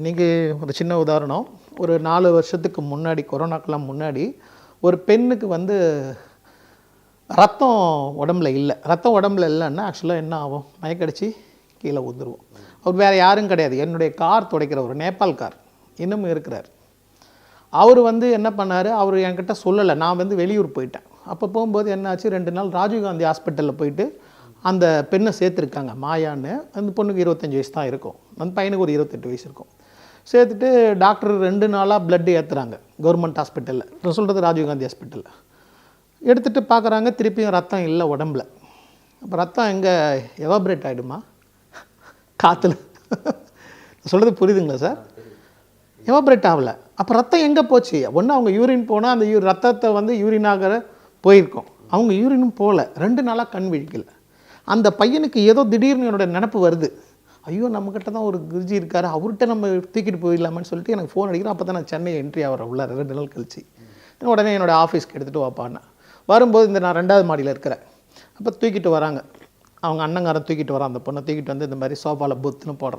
இன்றைக்கி ஒரு சின்ன உதாரணம். ஒரு நாலு வருஷத்துக்கு முன்னாடி கொரோனாக்கெல்லாம் முன்னாடி ஒரு பெண்ணுக்கு வந்து ரத்தம் உடம்புல இல்லை. ரத்தம் உடம்புல இல்லைன்னா ஆக்சுவலாக என்ன ஆகும்? மயக்கடிச்சு கீழே உந்துருவோம் அவர் வேறு யாரும் கிடையாது. என்னுடைய கார் துடைக்கிற ஒரு நேபாள் கார். இன்னமும் இருக்கிறார். அவர் வந்து என்ன பண்ணார்? அவர் என்கிட்ட சொல்லலை. நான் வந்து வெளியூர் போயிட்டேன். அப்போ போகும்போது என்னாச்சு? ரெண்டு நாள் ராஜீவ்காந்தி ஹாஸ்பிட்டலில் போயிட்டு அந்த பெண்ணை சேர்த்துருக்காங்க. மாயான்னு. அந்த பொண்ணுக்கு இருபத்தஞ்சி வயசு தான் இருக்கும். அந்த பையனுக்கு ஒரு இருபத்தெட்டு வயசு இருக்கும். சேர்த்துட்டு டாக்டர் ரெண்டு நாளாக பிளட்டு ஏற்றுறாங்க கவர்மெண்ட் ஹாஸ்பிட்டலில் நான் சொல்கிறது ராஜீவ்காந்தி ஹாஸ்பிட்டலில் எடுத்துகிட்டு பார்க்குறாங்க திருப்பியும் ரத்தம் இல்லை உடம்புல. அப்போ ரத்தம் எங்கே எவாபரேட் ஆகிடுமா காற்றுல சொல்கிறது புரியுதுங்களா சார் எவாபரேட் ஆகலை. அப்போ ரத்தம் எங்கே போச்சு? ஒன்று அவங்க யூரின் போனால் அந்த யூ ரத்தத்தை வந்து யூரினாக போயிருக்கோம். அவங்க யூரினும் போகல ரெண்டு நாளாக கண் விழிக்கல. அந்த பையனுக்கு ஏதோ திடீர்னு என்னோட நினப்பு வருது. ஐயோ நம்மக்கிட்ட தான் ஒரு குருஜி இருக்கார் அவர்கிட்ட நம்ம தூக்கிட்டு போயிடலாமான்னு சொல்லிட்டு எனக்கு ஃபோன் அடிக்கிறேன் அப்போ தான் நான் சென்னை என்ட்ரி ஆகிற உள்ள ரெண்டு நாள் கழிச்சு. உடனே என்னோட ஆஃபீஸ்க்கு எடுத்துகிட்டு வாப்பான்னா வரும்போது இந்த நான் ரெண்டாவது மாடியில் இருக்கிறேன். அப்போ தூக்கிட்டு வராங்க. அவங்க அண்ணங்காரன் தூக்கிட்டு வரான். அந்த பொண்ணை தூக்கிட்டு வந்து இந்த மாதிரி சோஃபாவில் புத்துன்னு போடுறான்.